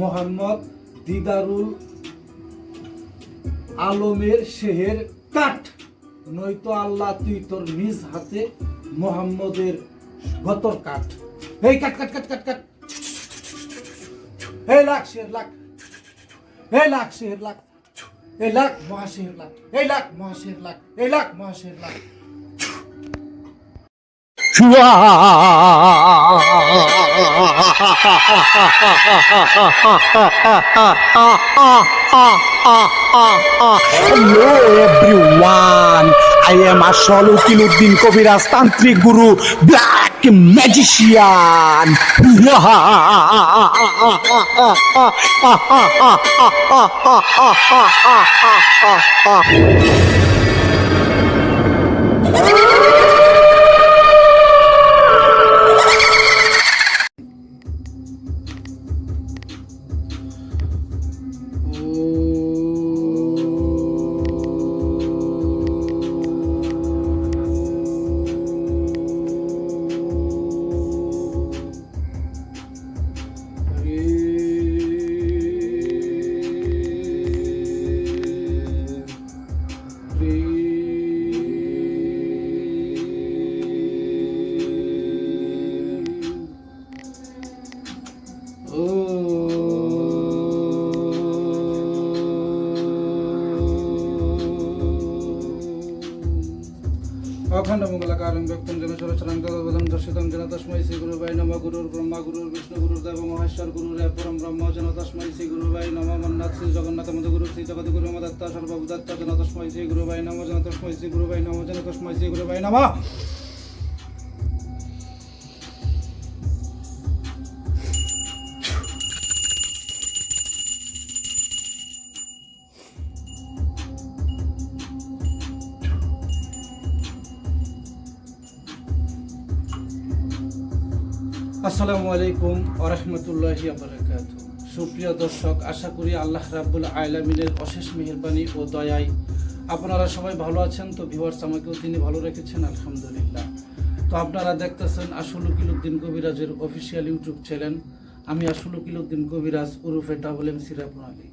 মোহাম্মদ দিদারুল আলমের শেহের কাঠ। নয়তো আল্লাহ তুই তোর নিজ হাতে মোহাম্মদের গতর কাঠ। এই কাট কাট কাট কাট কাট এই লাখ শের লাখ। এই লাখ শের লাখ। এই লাখ মহাশের লাখ। এই লাখ মহাশের লাখ। এই লাখ মহাশের লাখ। Hello everyone, I am Ashol Ukiluddin Kobiraj Tantric Guru, Black Magician. কালং ব্যক্তম জেন সরচরণ গগবলম দর্শিতম যেন তস্মৈ শ্রী গুরুবাই নম গুরুর ব্রহ্মা গুরুর বিষ্ণু গুরুর দেব মহেশ্বর গুরুর পরম ব্রহ্ম যেন তস্মৈ শ্রী গুরুবাই নম মন্নাথ শ্রী জগন্নাথ মধু গুরু শ্রী জগৎ গুরু মদত্তা সর্বভূদত্তা যেন তস্মৈ শ্রী গুরুবাই নম যেন তস্মৈ শ্রী গুরুবাই নম যেন তস্মৈ শ্রী গুরুবাই নম আসসালামু আলাইকুম আরহামতুল্লাহি বারাকাত সুপ্রিয় দর্শক, আশা করি আল্লাহ রাব্বুল আলামিনের অশেষ মেহেরবানি ও দয়ায় আপনারা সবাই ভালো আছেন। তো ভিউয়ার্স আমাকেও তিনি ভালো রেখেছেন, আলহামদুলিল্লাহ। তো আপনারা দেখতেছেন আসল উকিলুদ্দিন কবিরাজের অফিসিয়াল ইউটিউব চ্যানেল। আমি আসল উকিলুদ্দিন কবিরাজ, উরুফে ডাবল এম সিরাপুর আলী।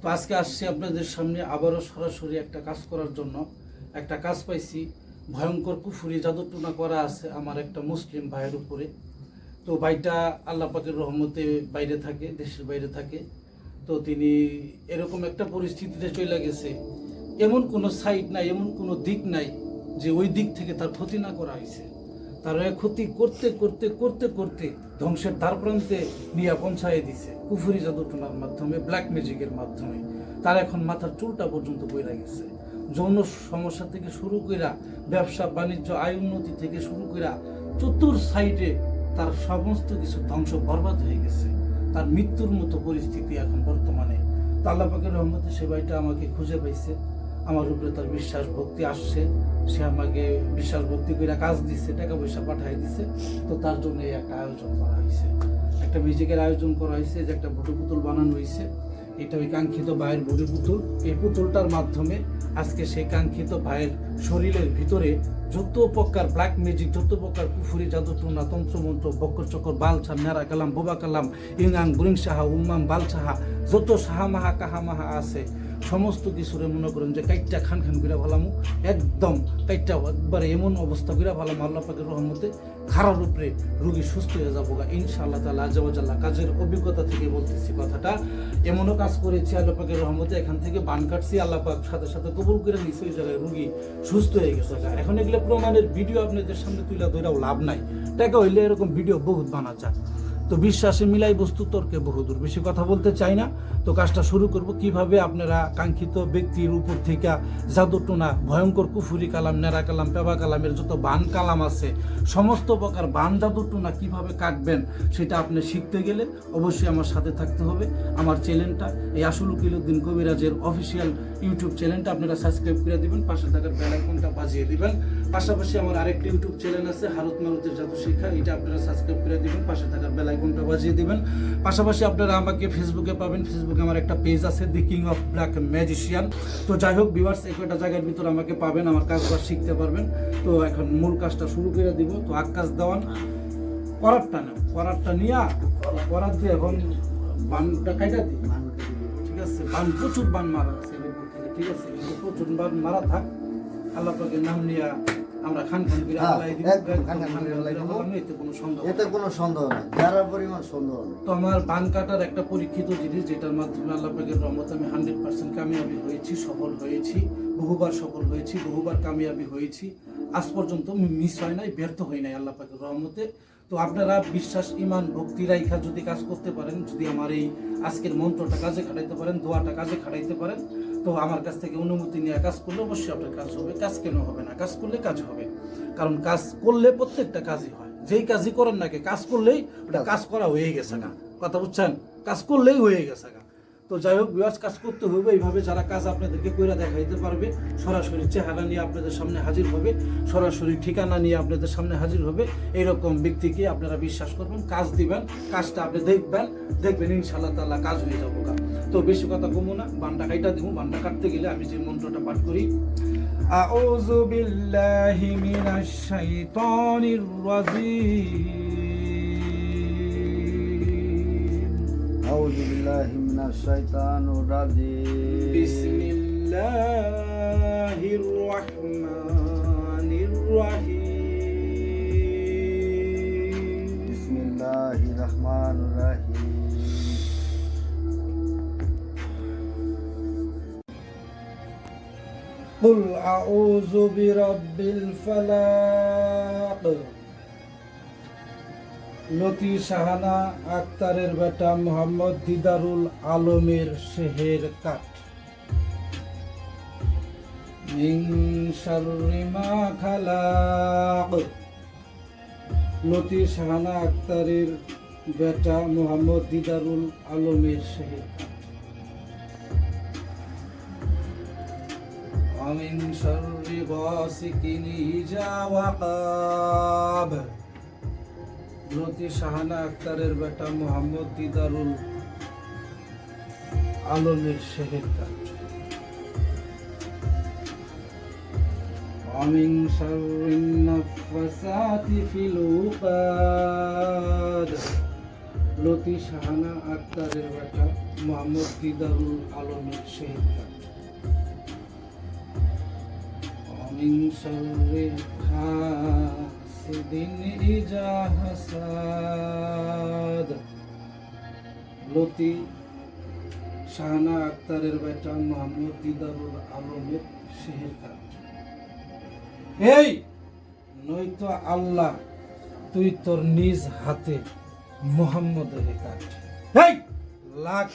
তো আজকে আসছি আপনাদের সামনে আবারও সরাসরি একটা কাজ করার জন্য। একটা কাজ পাইছি, ভয়ঙ্কর কুফুরি জাদুটুনা করা আছে আমার একটা মুসলিম ভাইয়ের উপরে। তো ভাইটা আল্লাহ পাকের রহমতে বাইরে থাকে, দেশের বাইরে থাকে। তো তিনি এরকম একটা পরিস্থিতিতে চলে গেছে। এমন কোনো সাইড নাই, এমন কোনো দিক নাই যে ওই দিক থেকে তার ক্ষতি না করা হয়েছে। তার ক্ষতি করতে করতে করতে করতে ধ্বংসের দ্বার প্রান্তে নিয়ে পৌঁছায় দিছে। কুফুরি জাদুটনার মাধ্যমে ব্ল্যাক ম্যাজিকের মাধ্যমে। তার এখন মাথার চুলটা পর্যন্ত বইরা গেছে। যৌন সমস্যা থেকে শুরু করা ব্যবসা, বাণিজ্য, আয় উন্নতি থেকে শুরু করা চতুর সাইডে তার সমস্ত কিছু ধ্বংস বরবাদ হয়ে গেছে। তার মৃত্যুর মতো পরিস্থিতি এখন বর্তমানে। তো আল্লাহ পাকের রহমতে সে আমাকে খুঁজে পাইছে। আমার উপরে তার বিশ্বাস ভক্তি আসছে। সে আমাকে বিশ্বাস ভক্তি করে কাজ দিচ্ছে টাকা পয়সা পাঠিয়ে দিছে। তো তার জন্য একটা আয়োজন করা হয়েছে একটা মিউজিকের আয়োজন করা হয়েছে যে একটা ভোটো পুতুল বানানো হয়েছে এটা ওই কাঙ্ক্ষিত ভাইয়ের বুড়ি পুতুল। এই পুতুলটার মাধ্যমে আজকে সেই কাঙ্ক্ষিত ভাইয়ের শরীরের ভিতরে যত প্রকার ব্ল্যাক ম্যাজিক যত প্রকার কুফুরি তন্ত্র তন্ত্রমন্ত্র বক্কর, চক্কর বালছা ন্যারা কালাম, বোবা, কালাম ইংআং বুরিং সাহা উমাম বাল সাহা, যত সাহা মাহা, কাহা মাহা আছে সমস্ত কিছুরে মনে করেন যে কাইটটা খান খান করে ভালামু, একদম কাইটটা একবারে এমন অবস্থা করে ভালাম, আল্লাহ পাকের রহমতে খারাপ উপরে রুগী সুস্থ হয়ে যাব গা। ইনশাআল্লাহ তালা আজাবাজাল্লাহ কাজের অভিজ্ঞতা থেকে বলতেছি কথাটা। এমনও কাজ করেছি আল্লাহ পাকের রহমতে, এখান থেকে বান কাটছি, আল্লাহ পাক সাথে সাথে কবুল করে নিচ্ছে ওই জায়গায় রুগী সুস্থ হয়ে গেছে। এখন এগুলো প্রমাণের ভিডিও আপনাদের সামনে তুলে ধরেও লাভ নাই। টাকা হইলে এরকম ভিডিও বহুত বানা যায়। তো বিশ্বাসে মিলাই বস্তু তর্কে বহুদূর। বেশি কথা বলতে চাই না। তো কাজটা শুরু করব কীভাবে আপনারা কাঙ্ক্ষিত ব্যক্তির উপর থেকে জাদুটোনা, ভয়ঙ্কর কুফুরি কালাম নেরা কালাম পেবা কালামের যত বান কালাম আছে, সমস্ত প্রকার বান জাদুটোনা কীভাবে কাটবেন সেটা আপনি শিখতে গেলে অবশ্যই আমার সাথে থাকতে হবে। আমার চ্যানেলটা, এই আসল উকিলুদ্দিন কবিরাজের অফিসিয়াল ইউটিউব চ্যানেলটা আপনারা সাবস্ক্রাইব করে দিবেন, পাশে থাকার বেল আইকনটা বাজিয়ে দিবেন। পাশাপাশি আমার আরেকটি ইউটিউব চ্যানেল আছে হারত মারুতের জাদু শিক্ষা। এটা আপনারা সাবস্ক্রাইব করে দিবেন পাশে থাকার বেল আইকনটা বাজিয়ে দেবেন। পাশাপাশি আপনারা আমাকে ফেসবুকে পাবেন। ফেসবুকে আমার একটা পেজ আছে the king of black magician তো যাই হোক ভিউয়ার্স এই কয়টা জায়গার ভিতর আমাকে পাবেন আমার কাজবাজ শিখতে পারবেন। তো এখন মূল কাজটা শুরু করে দিব। তো আকাশ দেওয়ান করারটা না করারটা নিয়ে করার দিয়ে এখন বানটা কাইটা দিই। ঠিক আছে? বান প্রচুর বান মারা আছে থেকে, ঠিক আছে? প্রচুর বান মারা থাক। আল্লাহ পাকের নাম নিয়ে আমরা খান খান করে হ্যাঁ, আল্লাহ খান খান করে আল্লাহ এতে কোনো সন্দেহ এতে কোনো সন্দেহ নেই। যারা পরিমাণ সন্দেহ নেই। তো আমার বান কাটার একটা পরীক্ষিত জিনিস যেটার মাধ্যমে আল্লাহ পাকের রহমত আমি হান্ড্রেড পার্সেন্ট কামিয়াবি হয়েছি সফল হয়েছি বহুবার সফল হয়েছি বহুবার কামিয়াবি হয়েছি। আজ পর্যন্ত মিস হয় নাই ব্যর্থ হয় নাই আল্লাহ পাকের রহমতে। তো আপনারা বিশ্বাস ইমান ভক্তি রাইখা যদি কাজ করতে পারেন যদি আমার এই আজকের মন্ত্রটা কাজে খাটাইতে পারেন দোয়াটা কাজে খাটাইতে পারেন তো আমার কাছ থেকে অনুমতি নিয়ে কাজ করলে অবশ্যই আপনার কাজ হবে। কাজ কেন হবে না? কাজ করলে কাজ হবে। কারণ কাজ করলে প্রত্যেকটা কাজই হয়। যেই কাজই করেন নাকি কাজ করলেই ওটা কাজ করা হয়ে গেছে না কথা বুঝছেন? কাজ করলেই হয়ে গেছে গা। তো যাই হোক বিয়াস কাজ করতে হবে। এইভাবে যারা কাজ আপনাদেরকে কইরা দেখাইতে পারবে, সরাসরি চেহারা নিয়ে আপনাদের সামনে হাজির হবে, সরাসরি ঠিকানা নিয়ে আপনাদের সামনে হাজির হবে। এইরকম ব্যক্তিকে আপনারা বিশ্বাস করবেন, কাজ দিবেন, কাজটা আপনি দেখবেন দেখবেন ইনশাল্লাহ তাল্লাহ কাজ হয়ে যাব তো বেশি কথা কমো না বানটা কাইটা দিব বানটা কাটতে গেলে আমি যে মন্ত্রটা পাঠ করি أعوذ بالله من الشيطان الرجيم আউযু বিল্লাহি মিনাশ শাইতানির রাজিম بسم الله الرحمن الرحيم বিসমিল্লাহির রহমানির রহিম قل أعوذ برب الفلاق লতি শাহানা আক্তারের বেটা মোহাম্মদ দিদারুল আলমের শেহের কাঠ মিন শাররি মা খালাক লতি শাহানা আক্তারের বেটা মোহাম্মদ দিদারুল আলমের শেহের কাঠ ومن شر غاسق إذا وقاب লতি শাহানা আক্তারের বেটা মোহাম্মদ দিদারুল আলমের শেহের কাজ ومن شر النفاثات في العقاد লতি শাহানা আক্তারের বেটা মোহাম্মদ দিদারুল আলমের শেহের কাজ ومن شر حاسد إذا حسد লতি শাহানা আক্তারের বেটা মোহাম্মদ দিদারুল আলমের শেহের কাজ এই নয়তো আল্লাহ তুই তোর নিজ হাতে মোহাম্মদের কাজ এই লাখ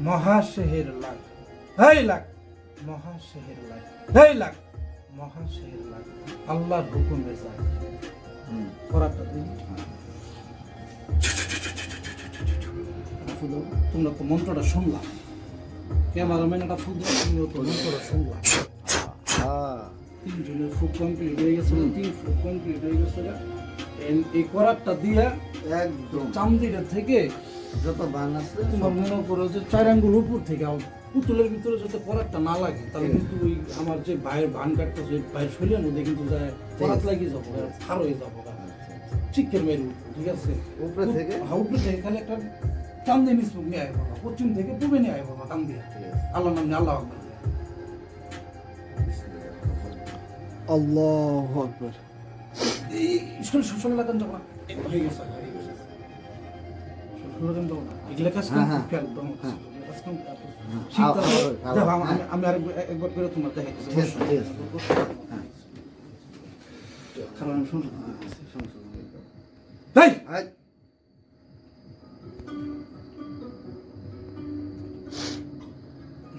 মহাশেহের লাখ এই লাখ মহাশেহের লাখ এই লাখ আল্লাহর হুকুমে যায় হুম। দিন। তোমরা তো মন্ত্রটা শুনলাম ক্যামেরাম্যান একটা ফুদ তুমিও তো মন্ত্রটা শুনলাম হ্যাঁ তিনজনের ফুক কমপ্লিট হয়ে গেছে তিন ফুক কমপ্লিট হয়ে গেছে এই- এই করারটা দিয়ে একদম। চামদিটা থেকে যত বান আছে তোমার মনে করো যে চার আঙ্গুল উপর থেকে পুতুলের ভিতরে যাতে করারটা না লাগে তাহলে কিন্তু ওই আমার যে ভাইয়ের বান কাটতেছে ভাইয়ের শরীরের মধ্যে কিন্তু যায় করাত লাগিয়ে যাব ফার হয়ে যাব চিকের মেরু ঠিক আছে? উপরে থেকে? হ্যাঁ, উপরে থেকে খালি একটা টান দিয়ে নিচ নিয়ে আয় বাবা পশ্চিম থেকে পূবে নিয়ে আয় বাবা টান দিয়ে। আল্লাহ নাম আল্লাহ আকবার। আল্লাহু আকবার। এই স্কুল শোষণ লাগান যাব হয়ে গেছে আমি- হ্যাঁ। আমি আরেকবার করে তোমার। হ্যাঁ। কারণ হ্যাঁ, আই,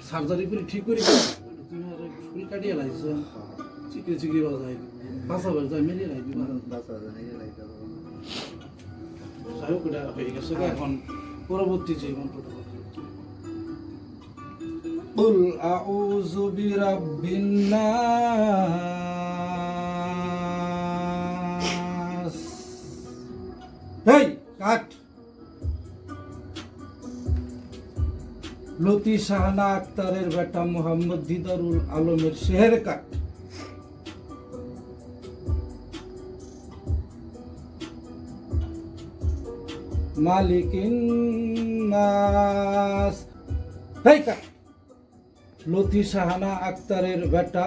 সার্জারি করে ঠিক করে তুমি আর ফুল কাটিয়ে লাইছো। চিকরি চিকরি বাজাই বাসা বাজাই মেরে লাই দিবা বাঁচা যায় না, এই লাইটটা দাও। যাই হোক এটা হয়ে গেছে গা, এখন পরবর্তী যে মন্ত্রটা বলতে قل أعوذ برب الناس এই কাট লতি শাহানা আক্তারের বেটা মোহাম্মদ দিদারুল আলমের শেহের কাট মালিকিন নাস। এই লতি শাহানা আক্তারের বেটা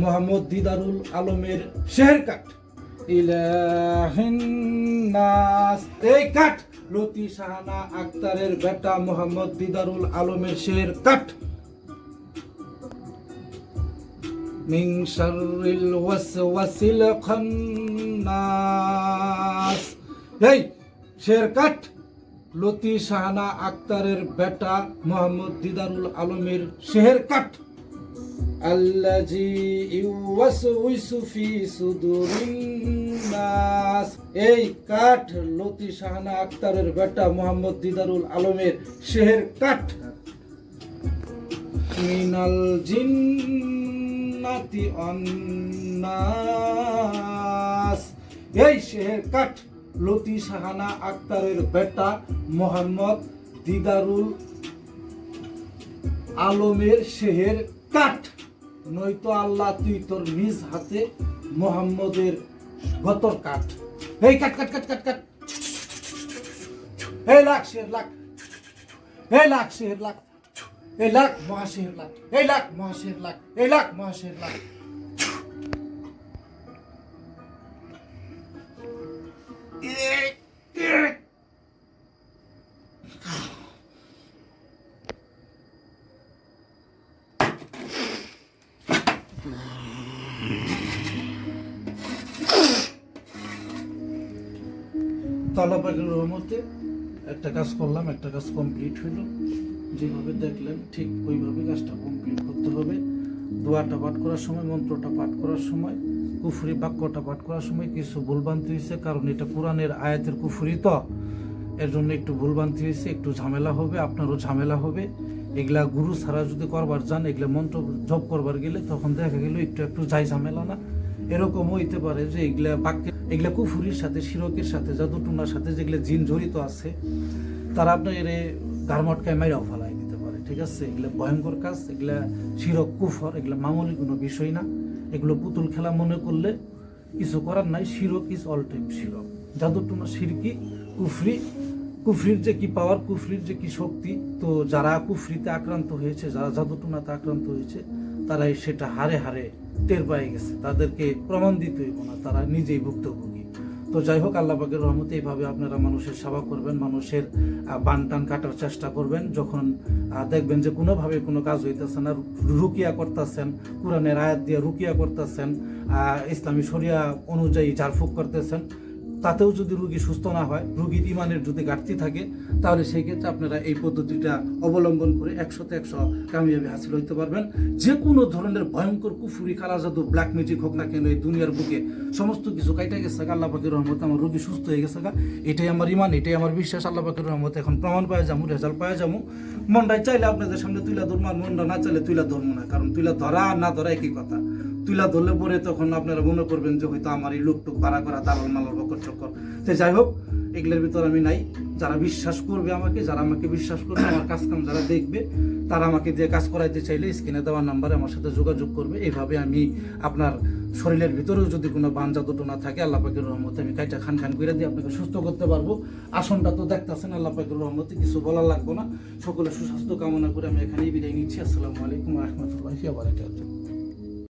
মোহাম্মদ দিদারুল আলমের শের কাট ইলাহিন নাস। এই কাট লতি শাহানা আক্তারের বেটা মোহাম্মদ দিদারুল আলমের শের কাট মিন শাররিল ওয়াসওয়াসিল খান্নাস। এই শের কাট। লতি শাহানা আক্তারের বেটা মোহাম্মদ দিদারুল আলমের শের কাট। আল্লাজি ইউওয়াসউইসু ফি সুদুরিন এই কাঠ লতি শাহানা আক্তারের বেটা মোহাম্মদ দিদারুল আলমের শের কাঠ মিনাল জিন্নাতি অন্নাস এই শেহের কাঠ লতি শাহানা আক্তারের বেটা মোহাম্মদ দিদারুল আলমের শেহের কাঠ। নয়তো আল্লাহ তুই তোর নিজ হাতে মোহাম্মদের গতর কাঠ। এই কাট কাট কাট কাট কাট এই লাখ শের লাখ। এই লাখ শের লাখ। এই লাখ মহাশের লাখ। এই লাখ মহাশের লাখ। এই লাখ মহাশের লাখ। তালা পাখির রহমতে একটা কাজ করলাম, একটা কাজ কমপ্লিট হইল। যেভাবে দেখলেন ঠিক ওইভাবে কাজটা কমপ্লিট করতে হবে। দোয়াটা পাঠ করার সময়, মন্ত্রটা পাঠ করার সময়, কুফরি বাক্যটা পাঠ করার সময় কিছু ভুলভ্রান্তি হয়েছে, কারণ এটা কোরআনের আয়াতের কুফরি তো। এর জন্য একটু ভুলভ্রান্তি হয়েছে, একটু ঝামেলা হবে, আপনারও ঝামেলা হবে। এগুলা গুরু ছাড়া যদি করবার যান, এগুলা মন্ত্র জপ করবার গেলে তখন দেখা গেল একটু একটু যাই ঝামেলা না। এরকম হইতে পারে যে এগুলা বাক্যে এগুলা কুফুরির সাথে, শিরকের সাথে, জাদুটুনার সাথে যেগুলা জিন জড়িত আছে, তারা আপনার এর গারমটকায় মাইরাও ফেলাই দিতে পারে। ঠিক আছে? এগুলা ভয়ঙ্কর কাজ, এগুলা শিরক, কুফর, এগুলা মামুলি কোনো বিষয় না। এগুলো পুতুল খেলা মনে করলে কিছু করার নাই। শিরক ইজ অল টাইম শিরক। জাদুটুনা শিরকি, কুফরি, কুফরির যে কি পাওয়ার কুফরির যে কি শক্তি, তো যারা কুফরিতে আক্রান্ত হয়েছে, যারা জাদুটুনাতে আক্রান্ত হয়েছে তারাই সেটা হারে হারে টের পেয়ে গেছে। তাদেরকে প্রমাণ দিতে হইব না তারা নিজেই ভুক্তভোগী। তো যাই হোক আল্লাহ পাকের রহমতে এইভাবে আপনারা মানুষের সেবা করবেন মানুষের আহ, বান টান কাটার চেষ্টা করবেন। যখন দেখবেন যে কোনোভাবে কোনো কাজ হইতেছে না রুকিয়া করতেছেন কোরআনের আয়াত দিয়ে রুকিয়া করতেছেন ইসলামী শরিয়া অনুযায়ী ঝাড়ফুঁক করতেছেন তাতেও যদি রুগী সুস্থ না হয় রুগীর ইমানের যদি ঘাটতি থাকে, তাহলে সেই ক্ষেত্রে আপনারা এই পদ্ধতিটা অবলম্বন করে একশোতে একশো কামিয়াবি হাসিল হইতে পারবেন। যে কোনো ধরনের ভয়ঙ্কর কুফুরি, কালা জাদু ব্ল্যাক ম্যাজিক হোক না কেন, এই দুনিয়ার বুকে সমস্ত কিছু কাইটা গেছে আল্লাহ পাখির রহমতে আমার রুগী সুস্থ হয়ে গেছে এটাই আমার ইমান এটাই আমার বিশ্বাস, আল্লাহ পাখির রহমতে এখন প্রমাণ পাওয়া যাব রেজাল্ট পাওয়া যাব মনটাই চাইলে আপনাদের সামনে তুইলা ধরবো আর না চাইলে তুইলা ধরবো না, কারণ তুইলা ধরা আর না ধরা একই কথা। তুইলা ধরলে পরে তখন আপনারা মনে করবেন যে হয়তো আমার এই লোকটুক ভাড়া করা দালাল মালাল বকর চক্কর। তো যাই হোক, এগুলোর ভিতর আমি নাই। যারা বিশ্বাস করবে আমাকে, যারা আমাকে বিশ্বাস করবে, আমার কাজ কাম যারা দেখবে, তারা আমাকে দিয়ে কাজ করাইতে চাইলে স্ক্রিনে দেওয়ার নাম্বারে আমার সাথে যোগাযোগ করবে। এইভাবে আমি আপনার শরীরের ভিতরেও যদি কোনো বান জাদুটো না থাকে, আল্লাহ পাকের রহমতে আমি কাইটা খান খান করে দিয়ে আপনাকে সুস্থ করতে পারব। আসনটা তো দেখতেছেন, আল্লাহ রহমতে কিছু বলার লাগবে না। সকলে সুস্বাস্থ্য কামনা করে আমি এখানেই বিদায় নিচ্ছি। আসসালামু আলাইকুম রহমতুল্লাহি